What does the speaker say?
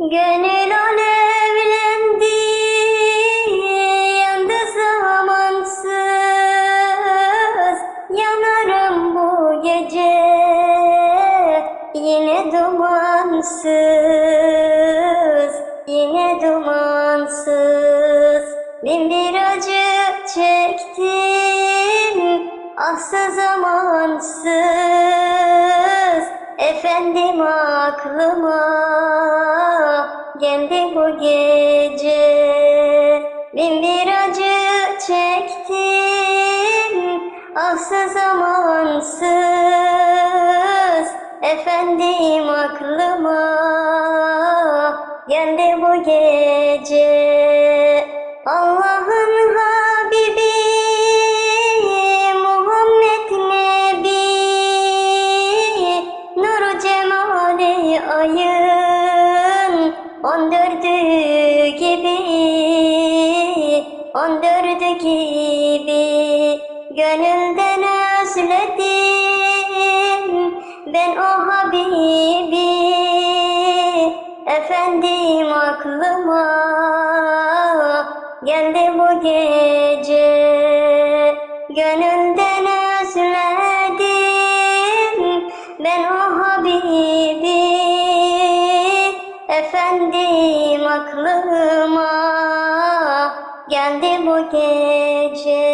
Gönül alevlendi, yandı zamansız. Yanarım bu gece, yine dumansız, yine dumansız. Bin bir acı çektim, ahsız zamansız. Efendim aklıma geldi bu gece Bin bir acı çektim. Ahsız zamansız Efendim aklıma geldi bu gece. Allah'ın Habibi Muhammed Nebi Nur cemali ayın on dördü gibi On dördü gibi Gönülden özledim Ben o Habibi. Efendim aklıma geldi bu gece Gönülden özledim ben o Habibi Efendim aklıma geldi bu gece